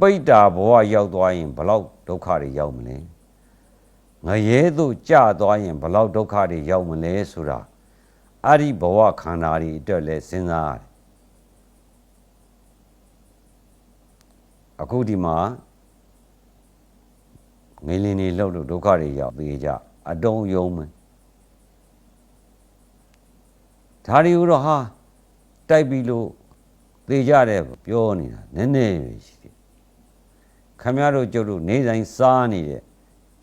ပိတ္တာဘဝရောက်သွားရင်ဘလောက်ဒုက္ခတွေရောက်မလဲငရဲသို့ကြာသွားရင်ဘလောက်ဒုက္ခတွေရောက်မလဲဆိုတာအဲ့ဒီဘဝခန္ဓာတွေအတွက်လဲစဉ်းစားရတယ်အခုဒီမှာငေလင်းနေလောက်လို့ဒုက္ခတွေရောက်သေးကြအတုံးယုံမယ်ဒါတွေကိုတော့ဟာတိုက်ပြီးလို့သေကြတယ်ပြောနေတာနည်းနည်းပဲရှိတယ် ခမရတို့ကျုပ်တို့နေတိုင်းစားနေတဲ့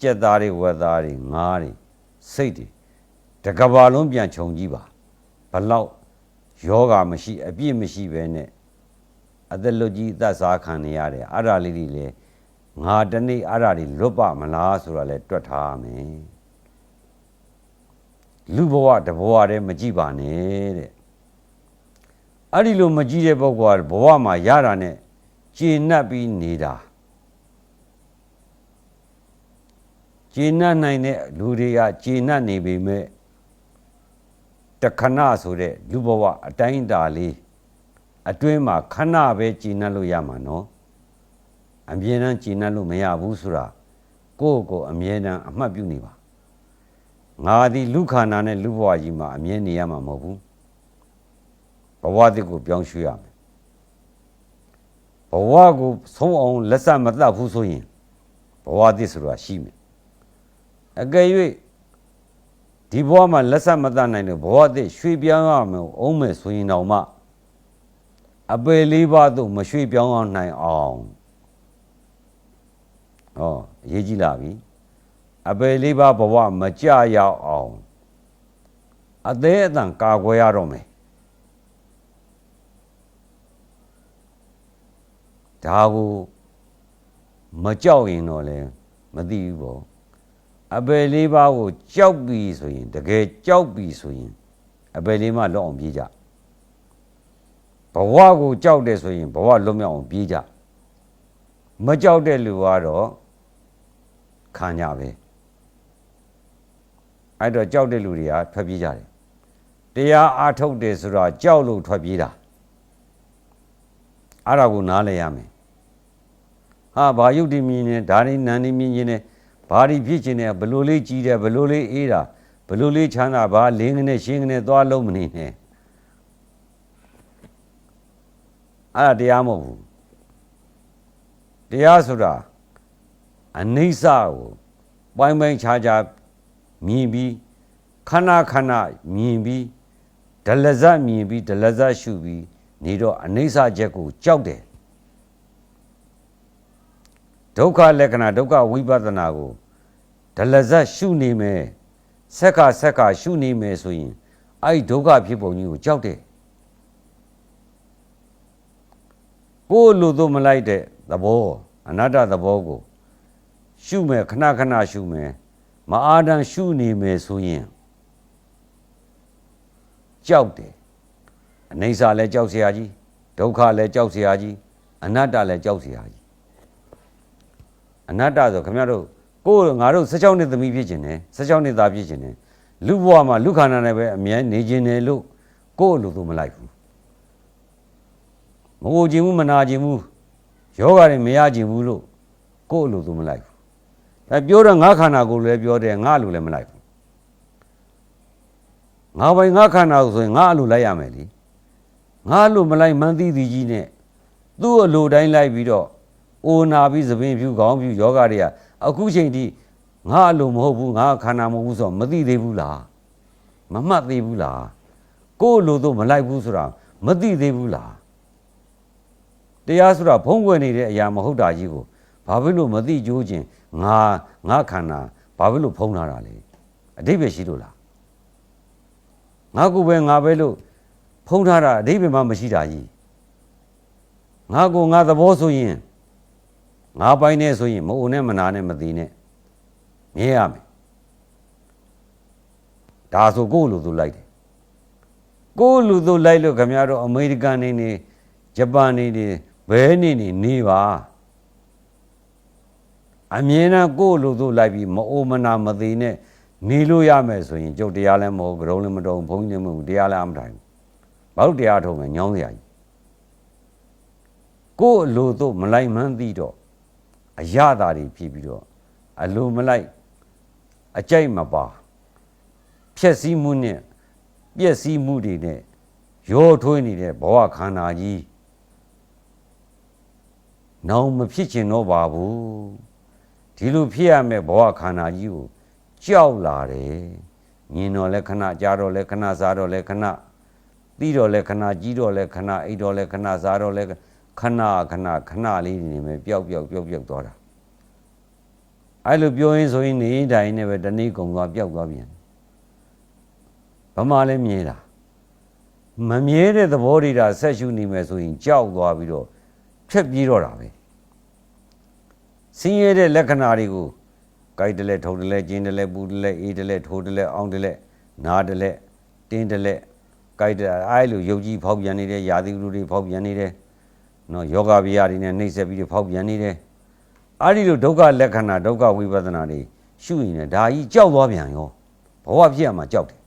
ကြက်သားတွေဝက်သားတွေငါးတွေစိတ်တွေတကဘာလုံးပြန်ခြုံကြည့်ပါဘလောက်ယောဂမရှိ အပြည့်မရှိပဲနဲ့အသက်လွတ်ကြီးအသက်စားခံနေရတယ်အဲ့ဒါလေးတွေလေငါတနေ့အဲ့ဒါတွေလွတ်ပါမလားဆိုတာလဲတွက်ထားရမယ်လူဘဝတဘဝတည်းမကြည့်ပါနဲ့တဲ့အဲ့ဒီလိုမကြည့်တဲ့ပုဂ္ဂိုလ်ကဘဝမှာရတာနဲ့ကျေနပ်ပြီးနေတာ ကျေနပ်နိုင်တဲ့လူတွေကကျေနပ်နေပေမဲ့တခဏဆိုတဲ့လူဘဝအတိုင်းအတာလေးအတွင်းမှာခဏပဲကျေနပ်လို့ရမှာနော်အမြဲတမ်းကျေနပ်လို့မရဘူးဆိုတာကိုယ့်ကိုယ်အမြဲတမ်းအမှတ်ပြုနေပါငါဒီလူခန္ဓာနဲ့လူဘဝကြီးမှာအမြဲနေရမှာမဟုတ်ဘူးဘဝတစ်ကိုပြောင်းရွှေ့ရမယ်ဘဝကိုဆုံးအောင်လက်ဆက်မတတ်ဘူးဆိုရင်ဘဝတစ်ဆိုတာရှိမယ် အကယ်၍ဒီဘဝမှာလက်ဆက်မတတ်နိုင်လို့ဘဝတစ်ရွှေ့ပြောင်းရမယ်အောင်မယ်ဆိုရင်တော့မှအပယ်လေးပါးသို့မရွှေ့ပြောင်းအောင်နိုင်အောင်ဟောအရေးကြီးလာပြီအပယ်လေးပါးဘဝမကြရောက်အောင်အသေးအတန်ကာကွယ်ရတော့မယ်ဒါကိုမကြောက်ရင်တော့လည်းမသိဘူးပေါ့ အပယ်လေးပါးကိုကြောက်ပြီဆိုရင်တကယ်ကြောက်ပြီဆိုရင်အပယ်လေးမှလွတ်အောင်ပြေးကြဘဝကိုကြောက်တယ်ဆိုရင်ဘဝလွတ်မြောက်အောင်ပြေးကြမကြောက်တဲ့လူကတော့ခံကြပဲအဲ့တော့ကြောက်တဲ့လူတွေကထွက်ပြေးကြတယ်တရားအားထုတ်တယ်ဆိုတာကြောက်လို့ထွက်ပြေးတာအဲ့ဒါကိုနားလည်ရမယ်ဟာဘာယုတ်တိမြင်နေဒါရိနန္ဒီမြင်နေတယ် ဘာဒီဖြစ်ခြင်းနဲ့ဘလို့လေးကြီးတယ်ဘလို့လေးအေးတာဘလို့လေးချမ်းသာဘာလင်းကနေရှင်းကနေသွားလုံးမနေနဲ့အဲ့ဒါတရားမဟုတ်ဘူးတရားဆိုတာအနိစ္စကိုပိုင်းပိုင်းခြားခြားမြင်ပြီးခဏခဏမြင်ပြီးဒလဇတ်မြင်ပြီးဒလဇတ်ရှုပြီးနေတော့အနိစ္စချက်ကိုကြောက်တယ် ဒုက္ခလက္ခဏာဒုက္ခဝိပဿနာကိုဒလဇတ်ရှုနေမယ်ဆက်ကဆက်ကရှုနေမယ်ဆိုရင်အဲ့ဒီဒုက္ခဖြစ်ပုံကြီးကိုကြောက်တယ်ကိုယ်လိုတော့မလိုက်တဲ့သဘောအနတ္တသဘောကိုရှုမယ်ခဏခဏရှုမယ်မအားတမ်းရှုနေမယ်ဆိုရင်ကြောက်တယ်အနေစာလည်းကြောက်เสียကြီးဒုက္ခလည်းကြောက်เสียကြီးအနတ္တလည်းကြောက်เสียကြီး ီး အနတ္တဆိုခင်ဗျားတို့ကိုယ်ငါတို့16နှစ်သမီးဖြစ်ခြင်းတယ်16နှစ်သားဖြစ်ခြင်းတယ်လူဘဝမှာလူခန္ဓာနဲ့ပဲအမြဲနေခြင်းတယ်လို့ကိုယ်လိုသူမလိုက်ဘူးမဟုတ်ခြင်းဘူးမနာခြင်းဘူးယောဂတွေမရခြင်းဘူးလို့ကိုယ်လိုသူမလိုက်ဘူးအဲပြောတော့ငါခန္ဓာကိုယ်လည်းပြောတယ်ငါလိုလည်းမလိုက်ဘူးငါပိုင်ငါခန္ဓာကိုဆိုရင်ငါအလိုလိုက်ရမယ်လीငါလိုမလိုက်မှန်းသိသည်ကြီးနဲ့သူ့အလိုတိုင်းလိုက်ပြီးတော့ အိုနာပြီးသပင်ဖြူခေါင်းဖြူယောဂတွေကအခုချိန်ထိငါအလိုမဟုတ်ဘူးငါခန္ဓာမဟုတ်ဘူးဆိုတော့မသိသေးဘူးလားမမှတ်သေးဘူးလားကိုယ်လိုတော့မလိုက်ဘူးဆိုတာမသိသေးဘူးလားတရားဆိုတာဖုံးကွယ်နေတဲ့အရာမဟုတ်တာကြီးကိုဘာဖြစ်လို့မသိကြိုးခြင်းငါငါခန္ဓာဘာဖြစ်လို့ဖုံးထားတာလဲအတိပ္ပယ်ရှိလို့လားငါကိုပဲငါပဲလို့ဖုံးထားတာအတိပ္ပယ်မှမရှိတာကြီးငါကိုငါသဘောဆိုရင် ငါပိုင်းနေဆိုရင်မအိုနဲ့မနာနဲ့မသိနဲ့မြဲရမယ်ဒါဆိုကိုယ့်လူသူလိုက်တယ်ကိုယ့်လူသူလိုက်လို့ခင်ဗျားတို့အမေရိကန်နေနေဂျပန်နေနေဘဲနေနေနေပါအမြင်နဲ့ကိုယ့်လူသူလိုက်ပြီးမအိုမနာမသိနဲ့နေလို့ရမယ်ဆိုရင်ကျုပ်တရားလည်းမဟုတ်ကြုံလည်းမတုံဘုန်းကြီးလည်းမဟုတ်တရားလည်းအမထိုင်ဘူးဘာလို့တရားထုတ်မယ်ညောင်းစရာကြီးကိုယ်အလိုတို့မလိုက်မှန်းသိတော့ အရသာတွေဖြစ်ပြီးတော့အလိုမလိုက်အကြိုက်မပါဖြက်စီးမှုနဲ့ပြက်စီးမှုတွေနဲ့ရောထွေးနေတဲ့ဘဝခန္ဓာကြီးနောင်မဖြစ်ချင်တော့ပါဘူးဒီလိုဖြစ်ရမယ့်ဘဝခန္ဓာကြီးကိုကြောက်လာတယ်မြင်တော့လဲခဏကြားတော့လဲခဏစားတော့လဲခဏပြီးတော့လဲခဏကြီးတော့လဲခဏအိတ်တော့လဲခဏစားတော့လဲခဏ ခဏခဏလေးနေမယ်ပျောက်ပျောက်ပျောက်ပျောက်သွားတာအဲ့လိုပြောရင်ဆိုရင်နေတိုင်းနဲ့ပဲတနေ့ကုန်သွားပျောက်သွားပြန်ဘာမှလည်းမြင်တာမမြဲတဲ့သဘောတွေဒါဆက်ရှုနေမယ်ဆိုရင်ကြောက်သွားပြီးတော့ဖြက်ပြေးတော့တာပဲဆင်းရဲတဲ့လက္ခဏာတွေကိုကြိုက်တယ်လဲထုံတယ်လဲကျင်းတယ်လဲပူတယ်လဲအေးတယ်လဲထိုးတယ်လဲအောင်းတယ်လဲနားတယ်လဲတင်းတယ်လဲကြိုက်တယ်အဲ့လိုယုတ်ကြီးဖောက်ပြန်နေတဲ့ယာတိလူတွေဖောက်ပြန်နေတယ် နော်ယောဂဗျာတွေနဲ့နှိမ့်ဆက်ပြီးတော့ဖောက်ပြန်နေတယ်အဲ့ဒီလိုဒုက္ခလက္ခဏာဒုက္ခဝိပဿနာတွေရှုရင်လည်းဒါကြီးကြောက်သွားပြန်ရောဘဝဖြစ်ရမှာကြောက်တယ်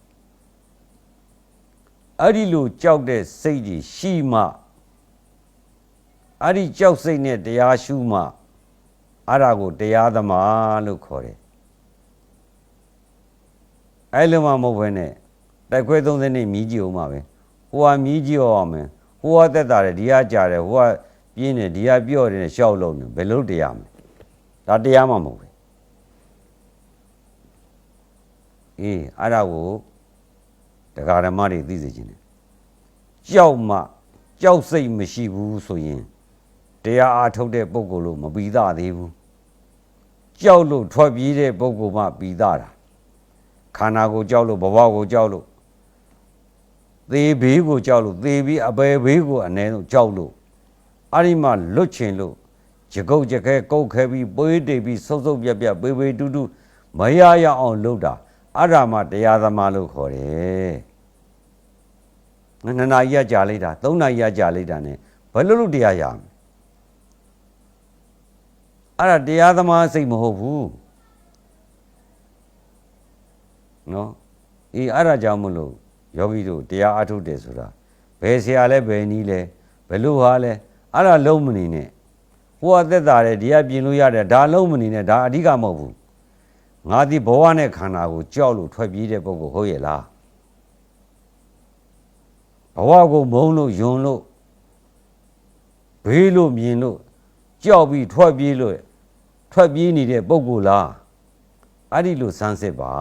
အဲ့ဒီလိုကြောက်တဲ့စိတ်ကြီးရှိမှအဲ့ဒီကြောက်စိတ်နဲ့တရားရှုမှအဲ့ဒါကိုတရားသမားလို့ခေါ်တယ်အဲ့လိုမှမဟုတ်ဘဲနဲ့တိုက်ခွဲ30နှစ်မြည်ကြည့်အောင်ပါပဲဟိုဟာမြည်ကြည့်အောင်မယ် ဟိုဟာတက်တာတယ်ဒီဟာကြာတယ်ဟိုဟာပြင်းတယ်ဒီဟာပြော့တယ်ရှောက်လုံးတယ်ဘယ်လို့တရားမလဲဒါတရားမှမဟုတ်ဘူးအေးအဲ့ဒါကိုတရားဓမ္မတွေသိစေခြင်းတယ်ကြောက်မှကြောက်စိတ်မရှိဘူးဆိုရင်တရားအားထုတ်တဲ့ပုဂ္ဂိုလ်လို့မပြီးသားသေးဘူးကြောက်လို့ထွက်ပြေးတဲ့ပုဂ္ဂိုလ်မှပြီးသားတာခန္ဓာကိုကြောက်လို့ဘဝကိုကြောက်လို့ သေဘေးကိုကြောက်လို့သေပြီးအပေဘေးကိုအ ਨੇ ဆုံးကြောက်လို့အဲ့ဒီမှာလွတ်ချင်လို့ကြကုတ်ကြခဲကုတ်ခဲပြီးပွေးတိတ်ပြီးဆုပ်ဆုပ်ပြက်ပြက်ပေပေတူးတူးမရရအောင်လုပ်တာအဲ့ဒါမှတရားသမားလို့ခေါ်တယ်နှစ်နာရီရကြာလိုက်တာသုံးနာရီရကြာလိုက်တာ ਨੇ ဘယ်လိုလုပ်တရားရမလဲအဲ့ဒါတရားသမားစိတ်မဟုတ်ဘူးနော်အေးအဲ့ဒါကြောင့်မလို့ ယောဂီတို့တရားအထုတ်တယ်ဆိုတာဘယ်ဆရာလဲဘယ်နည်းလဲဘယ်လိုဟာလဲအဲ့ဒါလုံးမနေနဲ့ဟိုအသက်တာတယ်ဒီကပြင်လို့ရတယ်ဒါလုံးမနေနဲ့ဒါအဓိကမဟုတ်ဘူးငါဒီဘဝနဲ့ခန္ဓာကိုကြောက်လို့ထွက်ပြေးတဲ့ပုဂ္ဂိုလ်ဟုတ်ရဲ့လားဘဝကိုမုန်းလို့ယွန်းလို့ဘေးလို့မြင်လို့ကြောက်ပြီးထွက်ပြေးလို့ထွက်ပြေးနေတဲ့ပုဂ္ဂိုလ်လားအဲ့ဒီလိုစမ်းစစ်ပါ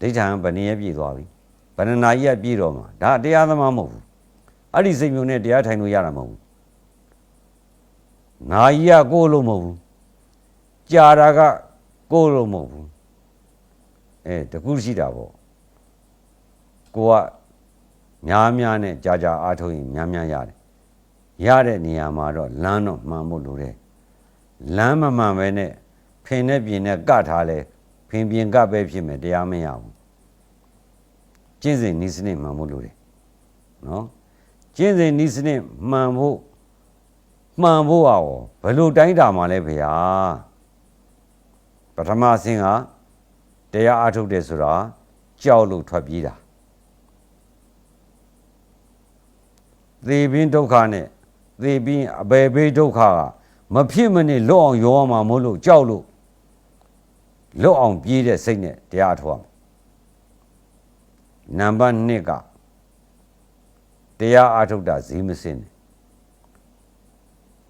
ဒိဋ္ဌံဗဏ္ဍရပြည့်သွားပြီ ဗဏ္ဍနာကြီးကပြည့်တော့မှာဒါတရားသမားမဟုတ်ဘူးအဲ့ဒီစိတ်မျိုးနဲ့တရားထိုင်လို့ရတာမဟုတ်ဘူးနာကြီးကကိုယ်လို့မဟုတ်ဘူးကြာတာကကိုယ်လို့မဟုတ်ဘူးအဲတကူရှိတာပေါ့ကိုကများများနဲ့ကြာကြာအားထုတ်ရင်များများရတယ်ရတဲ့နေရာမှာတော့လမ်းတော့မှန်ဖို့လိုတယ်လမ်းမမှန်ပဲနဲ့ဖင်နဲ့ပြင်နဲ့ကတ်ထားလဲဖင်ပြင်ကတ်ပဲဖြစ်မယ်တရားမရဘူး ကျင့်စဉ်ဤစနစ်မှန်ဖို့လိုတယ်နော်ကျင့်စဉ်ဤစနစ်မှန်ဖို့မှန်ဖို့อ่ะဘယ်လိုတိုင်းတာမှလဲဖေဟာပထမဆင်းကတရားအားထုတ်တယ်ဆိုတာကြောက်လို့ထွက်ပြေးတာသေဘင်းဒုက္ခနဲ့သေပြီးအဘယ်ဘေးဒုက္ခကမဖြစ်မနေလွတ်အောင်ရောမှာမို့လို့ကြောက်လို့လွတ်အောင်ပြေးတဲ့စိတ်နဲ့တရားထုတ်ရမယ် နံပါတ်2ကတရားအားထုတ်တာဈေးမစင်းနဲ့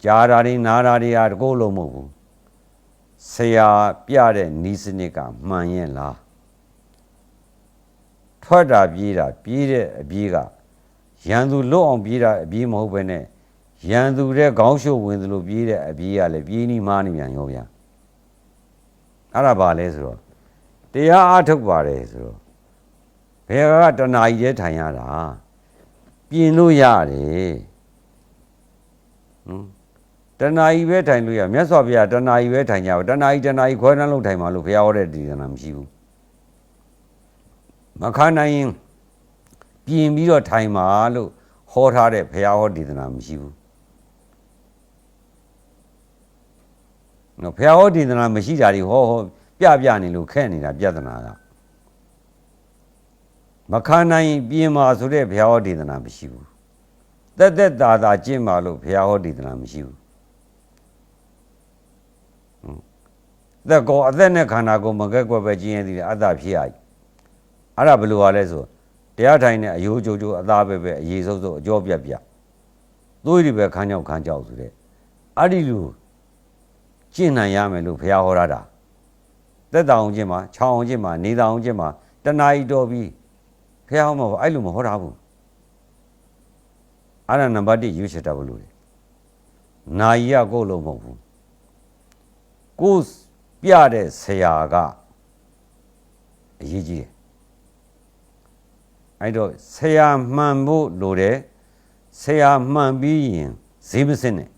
ကြားတာတွေနားတာတွေဟာတကိုယ်လုံးမဟုတ်ဘူးဆရာပြတဲ့နီးစနစ်ကမှန်ရဲ့လားထွက်တာပြေးတာပြေးတဲ့အပြေးကရန်သူလွတ်အောင်ပြေးတာအပြေးမဟုတ်ဘဲနဲ့ရန်သူတဲ့ခေါင်းရှုပ်ဝင်သလိုပြေးတဲ့အပြေးကလည်းပြေးနီးမားနေပြန်ရောဗျာအဲ့ဒါပါလဲဆိုတော့တရားအားထုတ်ပါတယ်ဆိုတော့ ဘယ်ကတဏှာကြီးတဲ့ထိုင်ရတာပြင်လို့ရတယ်နော်တဏှာကြီးပဲထိုင်လို့ရမြတ်စွာဘုရားတဏှာကြီးပဲထိုင်ကြပါတဏှာကြီးတဏှာကြီးခွဲနှလုံးထိုင်ပါလို့ဘုရားဟောတဲ့ဒီကနာမရှိဘူးမခနိုင်ရင်ပြင်ပြီးတော့ထိုင်ပါလို့ဟောထားတဲ့ဘုရားဟောဒီကနာမရှိဘူးနော်ဘုရားဟောဒီကနာမရှိတာတွေဟောဟောပြပြနေလို့ခက်နေတာပြဿနာက မခနိုင်ရင်ပြင်ပါဆိုတဲ့ဘုရားဟောဒီကနာမရှိဘူးတက်တက်တာတာကျင့်ပါလို့ဘုရားဟောတည်တယ်လားမရှိဘူးဟွန်းသက်ကောအသက်နဲ့ခန္ဓာကိုယ်မကဲ့ကွက်ပဲကျင့်ရသည်လေအတ္တဖြစ်ရည်အဲ့ဒါဘယ်လိုပါလဲဆိုတရားထိုင်နဲ့အယိုးကြိုးကြိုးအသားပဲပဲအရေးဆုံးဆုံးအကျော်ပြက်ပြက်သွေးတွေပဲခန်းချောက်ခန်းချောက်ဆိုတဲ့အဲ့ဒီလိုကျင့်နိုင်ရမယ်လို့ဘုရားဟောရတာသက်တောင်ကျင့်မှာချောင်းအောင်ကျင့်မှာနေတောင်ကျင့်မှာတဏှာကြီးတော်ပြီး ဘုရားဟောမှာပေါ့အဲ့လိုမဟောတာဘူးအဲ့ဒါနံပါတ်1ရွေးချယ်တတ်ဘူးလို့လေနာယီကကိုယ်လုံးမဟုတ်ဘူးကိုယ်ပြတဲ့ဆရာကအရေးကြီးတယ်အဲ့တော့ဆရာမှန်ဖို့လိုတယ်ဆရာမှန်ပြီးရင်ဈေးမစစ်နဲ့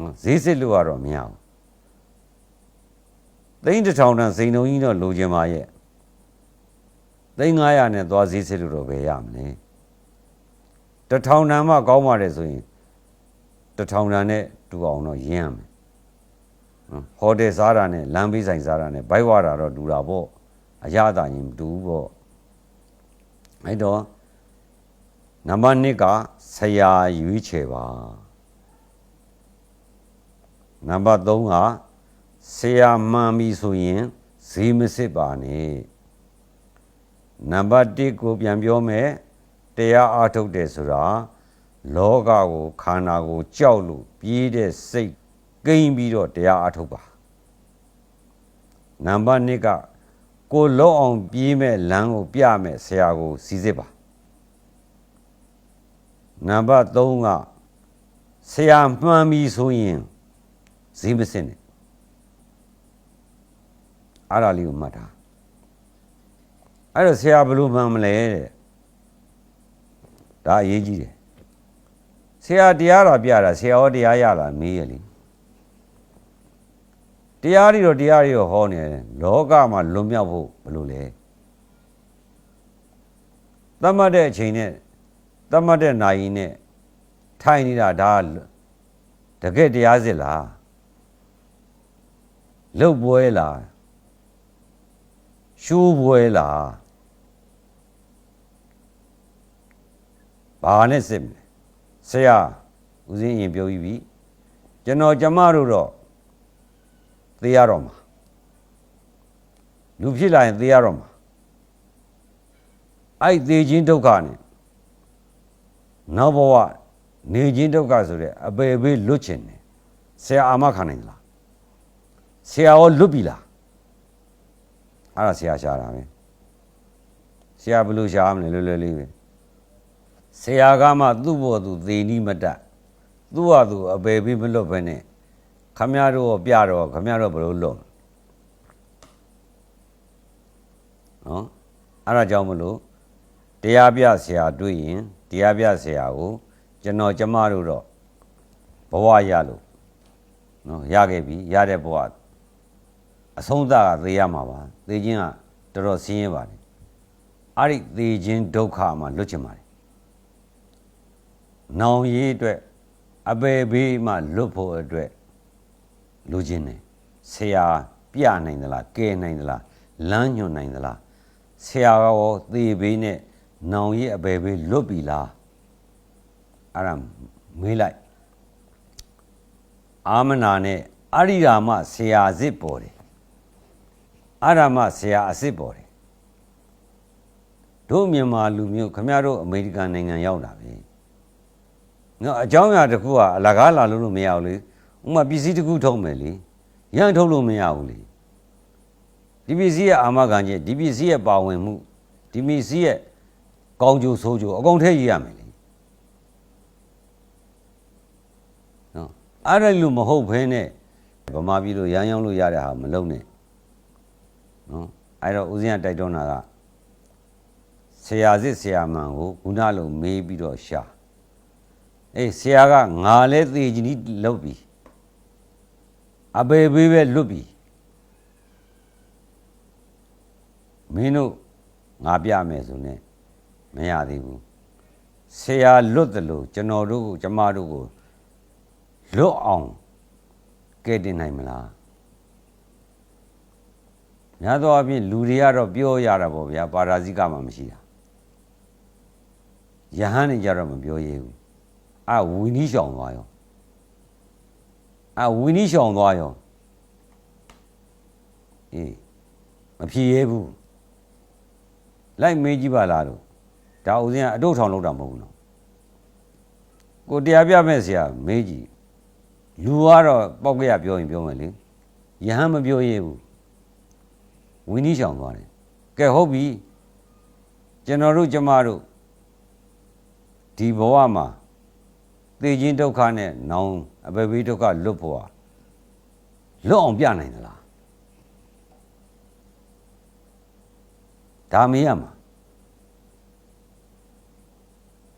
နော်ဈေးစစ်လို့ကတော့မရဘူး သိန်းတစ်ထောင်တန်စိန်တုံကြီးတော့လိုချင်ပါရဲ့သိန်း900နဲ့သွားဈေးစစ်လို့တော့ပဲရမလဲတစ်ထောင်တန်မှကောင်းပါတယ်ဆိုရင်တစ်ထောင်တန်နဲ့တူအောင်တော့ရင်းရမယ်ဟိုတယ်စားတာနဲ့လမ်းဘေးဆိုင်စားတာနဲ့ဘိုက်ဝါတာတော့တူတာပေါ့အရသာရင်မတူဘူးပေါ့အဲ့တော့နံပါတ်1ကဆရာရွေးချယ်ပါနံပါတ်3က ဆရာမှန်ပြီဆိုရင်ဈေးမစစ်ပါနဲ့နံပါတ်1ကိုပြန်ပြောမယ်တရားအားထုတ်တယ်ဆိုတာလောကကိုခန္ဓာကိုကြောက်လို့ပြေးတဲ့စိတ်ကိန်းပြီးတော့တရားအားထုတ်ပါနံပါတ်2ကကိုလုံးအောင်ပြေးမဲ့လမ်းကိုပြမဲ့ဆရာကိုစီစစ်ပါနံပါတ်3ကဆရာမှန်ပြီဆိုရင်ဈေးမစစ်နဲ့ အဲ့ဒါလေးကိုမှတ်တာအဲ့တော့ဆရာဘယ်လိုမှန်မလဲတဲ့ဒါအရေးကြီးတယ်ဆရာတရားတော်ပြတာဆရာဟောတရားရတာမေးရလေတရားတွေတော့တရားတွေတော့ဟောနေတယ်လောကမှာလွန်မြောက်ဖို့ဘယ်လိုလဲသတ်မှတ်တဲ့အချိန်နဲ့သတ်မှတ်တဲ့နိုင်နဲ့ထိုင်နေတာဒါတကယ်တရားစစ်လားလုတ်ပွဲလား ရှိုးပွဲလားဘာနဲ့စစ်မလဲဆရာဦးစင်းရင်ပြောပြီးပြီကျွန်တော်ကျမတို့တော့သေရတော့မှာလူဖြစ်လာရင်သေရတော့မှာအဲ့သေခြင်းဒုက္ခနဲ့နောက်ဘဝနေခြင်းဒုက္ခဆိုတဲ့အပေဘေးလွတ်ချင်တယ်ဆရာအာမခံနိုင်လားဆရာရောလွတ်ပြီလား အဲ့ဒါဆရာရှာတာပဲဆရာဘယ်လိုရှာမလဲလွယ်လွယ်လေးပဲဆရာကမှသူ့ဘောသူသေနီးမတတ်သူ့ဟာသူအပေဘေးမလွတ်ဘဲနဲ့ခမရတို့ပြတော့ခမရတို့ဘယ်လိုလွတ်နော်အဲ့ဒါကြောင့်မလို့တရားပြဆရာတွေ့ရင်တရားပြဆရာကိုကျွန်တော်ကျမတို့တော့ဘဝရလို့နော်ရခဲ့ပြီရတဲ့ဘဝ အဆုံးသတ်ကသေရမှာပါသေခြင်းကတော်တော်ဆင်းရဲပါတယ်အဲ့ဒီသေခြင်းဒုက္ခမှာလွတ်ချင်ပါတယ်နောင်ရေးအတွက်အပေဘေးမှလွတ်ဖို့အတွက်လိုချင်တယ်ဆရာပြနိုင်သလားကဲနိုင်သလားလမ်းညွှန်နိုင်သလားဆရာရောသေဘေးနဲ့နောင်ရေးအပေဘေးလွတ်ပြီလားအဲ့ဒါမေးလိုက်အာမနာနဲ့အရိယာမဆရာစစ်ပေါ်တယ် အာရမဆရာအစ်စ်ပေါ်တယ်တို့မြန်မာလူမျိုးခမရတို့အမေရိကန်နိုင်ငံရောက်တာပဲနော်အကြောင်းအရာတစ်ခုကအလကားလာလို့လို့မရဘူးလေဥမာပစ္စည်းတစ်ခုထုတ်မယ်လေရန်ထုတ်လို့မရဘူးလေဒီပစ္စည်းရဲ့အာမခံချက်ဒီပစ္စည်းရဲ့ပါဝင်မှုဒီပစ္စည်းရဲ့ကောင်းကျိုးဆိုးကျိုးအကုန်ထည့်ရရမယ်လေနော်အဲ့ဒါလို့မဟုတ်ဘဲနဲ့ဗမာပြည်လိုရန်ရောက်လို့ရတဲ့ဟာမလုံးနဲ့ နော်အဲ့တော့ဦးဇင်းကတိုက်တွန်းတာကဆရာစစ်ဆရာမန်ကိုခုနလိုမေးပြီးတော့ရှာအေးဆရာကငါလဲသေခြင်းကြီးလုပ်ပြီအပေဘေးပဲလွတ်ပြီမင်းတို့ငါပြမယ်ဆိုနဲ့မရသေးဘူးဆရာလွတ်တယ်လို့ကျွန်တော်တို့ကိုကျမတို့ကိုလွတ်အောင်ကဲတင်နိုင်မလား များသောအားဖြင့်လူတွေကတော့ပြောရတာပေါ့ဗျာပါရာဇိကမှမရှိတာယဟန်နေကြတော့မပြောရဘူးအာဝီနီးရှောင်သွားရောအာဝီနီးရှောင်သွားရောအေးမဖြေရဘူးလိုက်မေးကြည့်ပါလားလို့ဒါဦးစင်းကအတုတ်ထောင်လောက်တာမဟုတ်ဘူးနော်ကိုတရားပြမဲ့ဆရာမေးကြည့်လူကတော့ပောက်ကရပြောရင်ပြောမယ်လေယဟန်မပြောရဘူး ဝီနီးရှောင်သွားတယ်ကဲဟုတ်ပြီကျွန်တော်တို့ကျမတို့ဒီဘဝမှာသေခြင်းဒုက္ခနဲ့နောင်အပေဘေးဒုက္ခလွတ်ဖို့ဟာလွတ်အောင်ပြနိုင်သလားဒါမေးရမှာ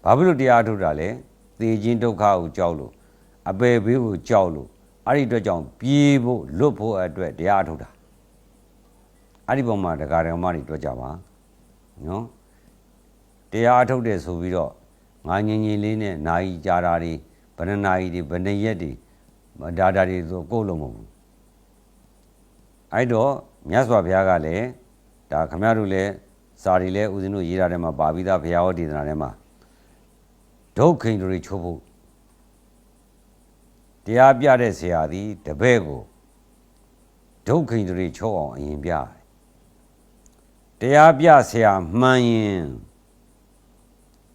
ဘာဖြစ်လို့တရားထုတ်တာလဲသေခြင်းဒုက္ခကိုကြောက်လို့အပေဘေးကိုကြောက်လို့အဲ့ဒီအတွက်ကြောင့်ပြေးဖို့လွတ်ဖို့အတွက်တရားထုတ်တာ အဲ့ဒီပုံမှာတရားဓမ္မတွေတွေ့ကြပါနော်တရားထုတ်တယ်ဆိုပြီးတော့ငါငင်ငင်လေးနဲ့နာယီကြာတာတွေဘယ်နှနာယီတွေဘယ်နှရက်တွေဒါတာတွေဆိုကိုယ်လုံးမဟုတ်ဘူးအဲ့တော့မြတ်စွာဘုရားကလည်းဒါခမရတို့လည်းစာရီလည်းဦးဇင်းတို့ရေးတာထဲမှာပါပြီးသားဘုရားဟောဒေသနာထဲမှာဒုက္ခိန်တွေချိုးဖို့တရားပြတဲ့ဆရာသည်တပည့်ကိုဒုက္ခိန်တွေချိုးအောင်အရင်ပြတယ် တရားပြဆရာမှန်ရင်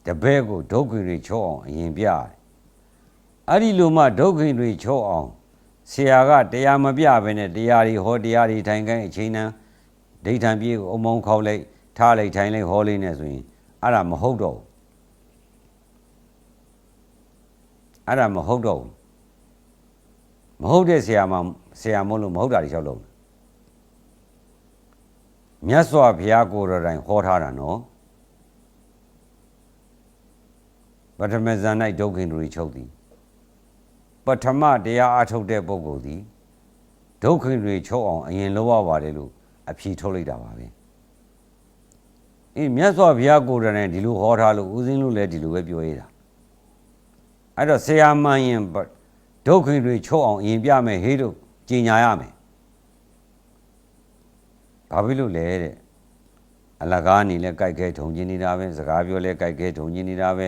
တပည့်ကိုဒုက္ခိန်တွေချိုးအောင်အရင်ပြတယ်အဲ့ဒီလိုမှဒုက္ခိန်တွေချိုးအောင်ဆရာကတရားမပြဘဲနဲ့တရားတွေဟောတရားတွေထိုင်ခိုင်းအချိန်တန်းဒိဋ္ဌံပြေကိုအုံမောင်းခေါက်လိုက်ထားလိုက်ထိုင်လိုက်ဟောလိုက်နေဆိုရင်အဲ့ဒါမဟုတ်တော့ဘူးအဲ့ဒါမဟုတ်တော့ဘူးမဟုတ်တဲ့ဆရာမဆရာမို့လို့မဟုတ်တာတွေလျှောက်လို့ မြတ်စွာဘုရားကိုယ်တော်တိုင်ဟောထားတာနော်ပထမဇန်၌ဒုက္ခိန်တွေချုပ်သည်ပထမတရားအထုတ်တဲ့ပုဂ္ဂိုလ်သည်ဒုက္ခိန်တွေချုပ်အောင်အရင်လုပ်ရပါတယ်လို့အဖြေထုတ်လိုက်တာပါပဲအေးမြတ်စွာဘုရားကိုယ်တော်တိုင်ဒီလိုဟောထားလို့ဦးစင်းလို့လည်းဒီလိုပဲပြောရတာအဲ့တော့ဆရာမန်ရင်ဒုက္ခိတွေချုပ်အောင်အရင်ပြမယ်ဟေးတို့ကြင်ညာရမယ် ဘာဖြစ်လို့လဲတဲ့အလကားနေလဲကြိုက်ခဲထုံကျင်နေတာပဲစကားပြောလဲကြိုက်ခဲထုံကျင်နေတာပဲ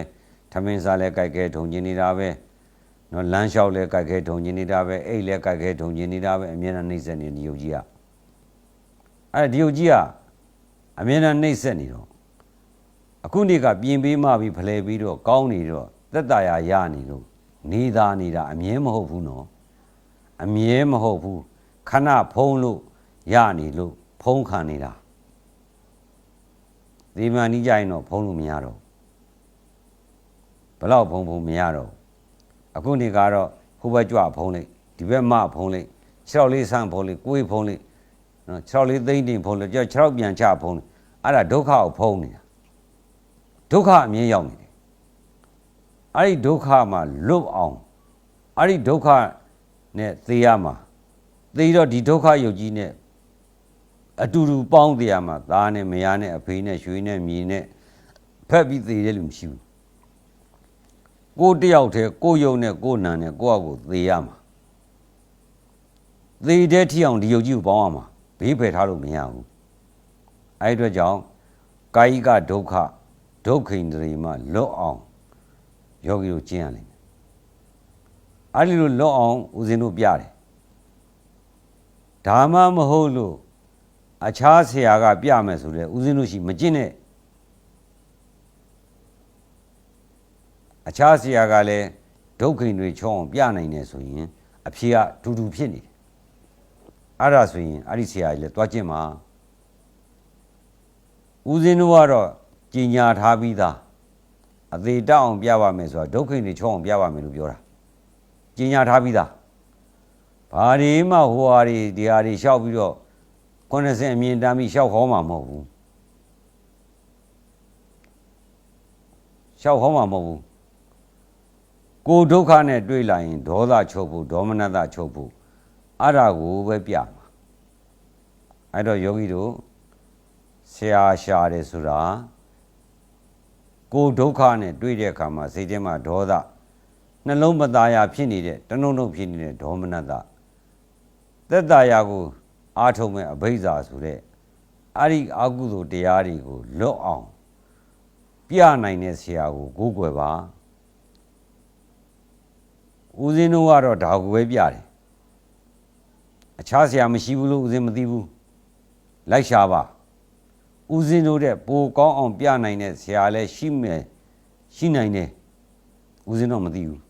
ထမင်းစားလဲကြိုက်ခဲထုံကျင်နေတာပဲနော်လမ်းလျှောက်လဲကြိုက်ခဲထုံကျင်နေတာပဲအိတ်လဲကြိုက်ခဲထုံကျင်နေတာပဲအမြဲတမ်းနှိမ့်ဆက်နေဒီယုတ်ကြီးကအဲ့ဒီယုတ်ကြီးကအမြဲတမ်းနှိမ့်ဆက်နေတော့အခုနေ့ကပြင်ပေးမှပြီးဖလဲပြီးတော့ကောင်းနေတော့သက်တာယာရနေလို့နေသားနေတာအမြဲမဟုတ်ဘူးနော်အမြဲမဟုတ်ဘူးခဏဖုံးလို့ရနေလို့ ဖုံးခံနေတာဒီမှနီးကြရင်တော့ဖုံးလို့မရတော့ဘလောက်ဖုံးဖုံးမရတော့အခုနေကတော့ဟိုဘက်ကြွဖုံးလိုက်ဒီဘက်မဖုံးလိုက်ခြေထောက်လေးဆန်းဖုံးလိုက်ကိုယ်ဖုံးလိုက်နော်ခြေထောက်လေးသိမ့်တင်ဖုံးလိုက်ကြောက်ခြေထောက်ပြန်ချဖုံးလိုက်အဲ့ဒါဒုက္ခကိုဖုံးနေတာဒုက္ခအမြင်ရောက်နေတယ်အဲ့ဒီဒုက္ခမှာလွတ်အောင်အဲ့ဒီဒုက္ခနဲ့သေရမှာသေတော့ဒီဒုက္ခယုတ်ကြီးနဲ့ အတူတူပေါင်းသေရမှာသားနဲ့မယားနဲ့အဖေနဲ့ရွှေနဲ့မြေနဲ့ဖက်ပြီးသေတဲ့လူမရှိဘူးကိုယ်တယောက်တည်းကိုယ်ယုံနဲ့ကိုယ်နံနဲ့ကိုယ့်အကိုသေရမှာသေတဲ့ထီအောင်ဒီယုတ်ကြီးကိုပေါင်းရမှာဘေးဖယ်ထားလို့မရဘူးအဲ့ဒီအတွက်ကြောင့်ကာယိကဒုက္ခဒုက္ခိန္ဒြေမှာလွတ်အောင်ယောဂီတို့ကျင့်ရလိမ့်မယ်အဲ့ဒီလိုလွတ်အောင်ဦးဇင်းတို့ပြတယ်ဒါမှမဟုတ်လို့ အခြားဆရာကပြမယ်ဆိုလဲဦးဇင်းတို့ရှိမကျင့်နဲ့အခြားဆရာကလည်းဒုက္ခိန်တွေချောအောင်ပြနိုင်တယ်ဆိုရင်အဖြေကဒူဒူဖြစ်နေတယ်အဲ့ဒါဆိုရင်အဲ့ဒီဆရာကြီးလည်းတွားကျင့်မှာဦးဇင်းတို့ကတော့ကြင်ညာထားပြီးသားအသေးတောက်အောင်ပြပါမယ်ဆိုတာဒုက္ခိတွေချောအောင်ပြပါမယ်လို့ပြောတာကျင်ညာထားပြီးသားဘာဒီမှဟိုဟာတွေဒီဟာတွေလျှောက်ပြီးတော့ 90အမြင်တမ်းပြီးလျှောက်ခေါင်းမှာမဟုတ်ဘူးလျှောက်ခေါင်းမှာမဟုတ်ဘူးကိုဒုက္ခနဲ့တွေ့လာရင်ဒေါသချုပ်ဖို့ဒေါမနတချုပ်ဖို့အဲ့ဒါကိုပဲပြမှာအဲ့တော့ယောဂီတို့ဆရာရှာတယ်ဆိုတာကိုဒုက္ခနဲ့တွေ့တဲ့အခါမှာစိတ်ထဲမှာဒေါသနှလုံးမသားရဖြစ်နေတဲ့တနှုံနှုံဖြစ်နေတဲ့ဒေါမနတသက်တာယာကို အာထုံမဲ့အဘိဇာဆိုတဲ့အဲ့ဒီအာကုသိုလ်တရားတွေကိုလွတ်အောင်ပြပြနိုင်တဲ့ဆရာကိုကိုးကွယ်ပါဦးဇင်းတို့ကတော့ဒါကိုပဲပြတယ်အခြားဆရာမရှိဘူးလို့ဦးဇင်းမသိဘူးလိုက်ရှာပါဦးဇင်းတို့တဲ့ပိုကောင်းအောင်ပြနိုင်တဲ့ဆရာလည်းရှိမယ်ရှိနိုင်တယ်ဦးဇင်းတော့မသိဘူး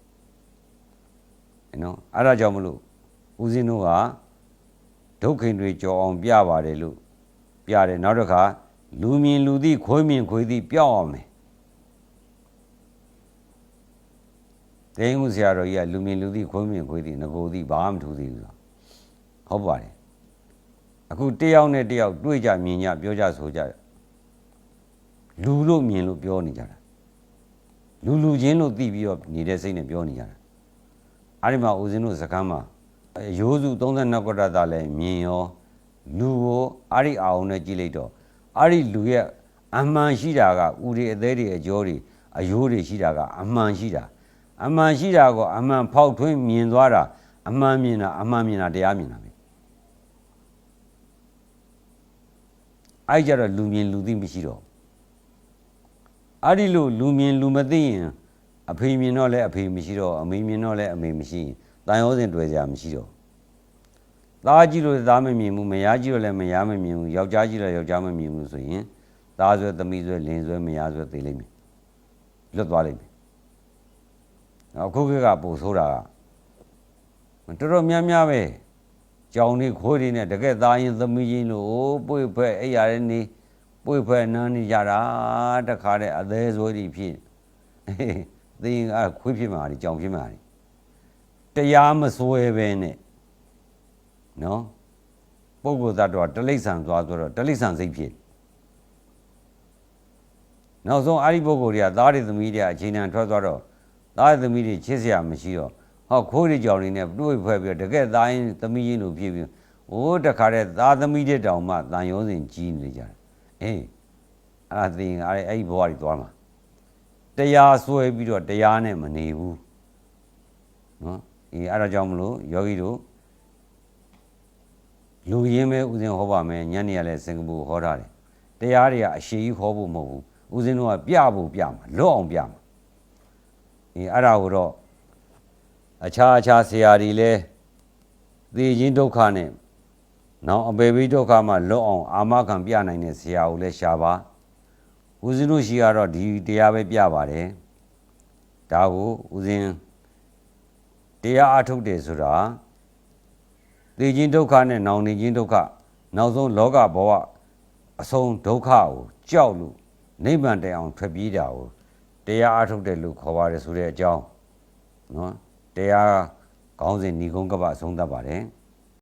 နော်အဲ့ဒါကြောင့်မလို့ဦးဇင်းတို့က ဒုက္ခိန်တွေကြော်အောင်ပြပါတယ်လို့ပြတယ်နောက်တစ်ခါလူမြင်လူသိခွေးမြင်ခွေးသိပြောက်အောင်မယ်တိန်ဦးဆရာတော်ကြီးကလူမြင်လူသိခွေးမြင်ခွေးသိငကိုသိဘာမှမထူသေးဘူးဆိုဟုတ်ပါတယ်အခုတယောက်နဲ့တယောက်တွေ့ကြမြင်ကြပြောကြဆိုကြလူလို့မြင်လို့ပြောနေကြတာလူလူချင်းလို့သိပြီးတော့နေတဲ့စိတ်နဲ့ပြောနေကြတာအဲ့ဒီမှာဦးဇင်းတို့စကားမှာ ရိုးစု32ကရတာလည်းမြင်ရောလူကိုအဲ့ဒီအာုံနဲ့ကြည့်လိုက်တော့အဲ့ဒီလူရဲ့အမှန်ရှိတာကဥတွေအသေးတွေအကျော်တွေအယိုးတွေရှိတာကအမှန်ရှိတာအမှန်ရှိတာကိုအမှန်ဖောက်ထွင်းမြင်သွားတာအမှန်မြင်တာအမှန်မြင်တာတရားမြင်တာပဲအဲ့ကြတော့လူမြင်လူသိမရှိတော့အဲ့ဒီလိုလူမြင်လူမသိရင်အဖေမြင်တော့လဲအဖေမရှိတော့အမေမြင်တော့လဲအမေမရှိရင် တန်ရောစင်တွေ့ကြမရှိတော့သားကြည့်လို့သားမမြင်ဘူးမယားကြည့်လို့လည်းမယားမမြင်ဘူးယောက်ျားကြည့်လို့ယောက်ျားမမြင်ဘူးဆိုရင်သားဆွဲသမီးဆွဲလင်ဆွဲမယားဆွဲသိလိမ့်မယ်လွတ်သွားလိမ့်မယ်အခုခေတ်ကပို့ဆိုးတာကတော်တော်များများပဲကြောင်နေခိုးတွေနဲ့တကယ်သားရင်သမီးချင်းလို့ပွေဖက်အဲ့ရတဲ့နေပွေဖက်နန်းနေကြတာတခါတဲ့အသေးဆွဲတွေဖြစ်သင်ကခွေးဖြစ်မှာဒီကြောင်ဖြစ်မှာဒီ တရားမစွဲပဲနဲ့နော်ပုဂ္ဂိုလ်သတ္တဝါတလိ္ဆန်သွားဆိုတော့တလိ္ဆန်စိတ်ဖြစ်နောက်ဆုံးအဲ့ဒီပုဂ္ဂိုလ်တွေကသားတွေသမီးတွေအချိန်တန်ထွက်သွားတော့သားတွေသမီးတွေချစ်စရာမရှိတော့ဟောခိုးတွေကြောင်တွေနဲ့တွေးဖွဲ့ပြီးတော့တကယ်သားရင်သမီးရင်းလို့ဖြစ်ပြီးဟိုးတခါတည်းသားသမီးတွေတောင်မှတန်ရုံးစင်ကြီးနေကြတယ်အေးအဲ့ဒါသိရင်အဲ့အဲ့ဒီဘဝတွေသွားမှာတရားဆွဲပြီးတော့တရားနဲ့မနေဘူးနော် အေးအဲ့ဒါကြောင့်မလို့ယောဂီတို့လူရင်းပဲဥစဉ်ဟောပါမယ်ညနေရလဲစင်ကာပူဟောထားတယ်တရားတွေကအရှိကြီးဟောဖို့မဟုတ်ဘူးဥစဉ်တော့ကပြဖို့ပြမှာလွတ်အောင်ပြမှာအေးအဲ့ဒါကိုတော့အခြားအခြားဆရာတွေလဲသေခြင်းဒုက္ခနဲ့နောက်အပေပိဒုက္ခမှလွတ်အောင်အာမခံပြနိုင်တဲ့ဆရာကိုလဲရှာပါဦးဇင်းတို့ရှိကတော့ဒီတရားပဲပြပါတယ်ဒါကိုဦးဇင်း တရားအထုတ်တယ်ဆိုတာသေခြင်းဒုက္ခနဲ့နောင်နေခြင်းဒုက္ခနောက်ဆုံးလောကဘဝအဆုံးဒုက္ခကိုကြောက်လို့နိဗ္ဗာန်တိုင်အောင်ထွက်ပြေးတာကိုတရားအထုတ်တယ်လို့ခေါ်ပါတယ်ဆိုတဲ့အကြောင်းနော်တရားကောင်းစဉ်ဏီကုန်းကပ္ပအဆုံးသတ်ပါတယ်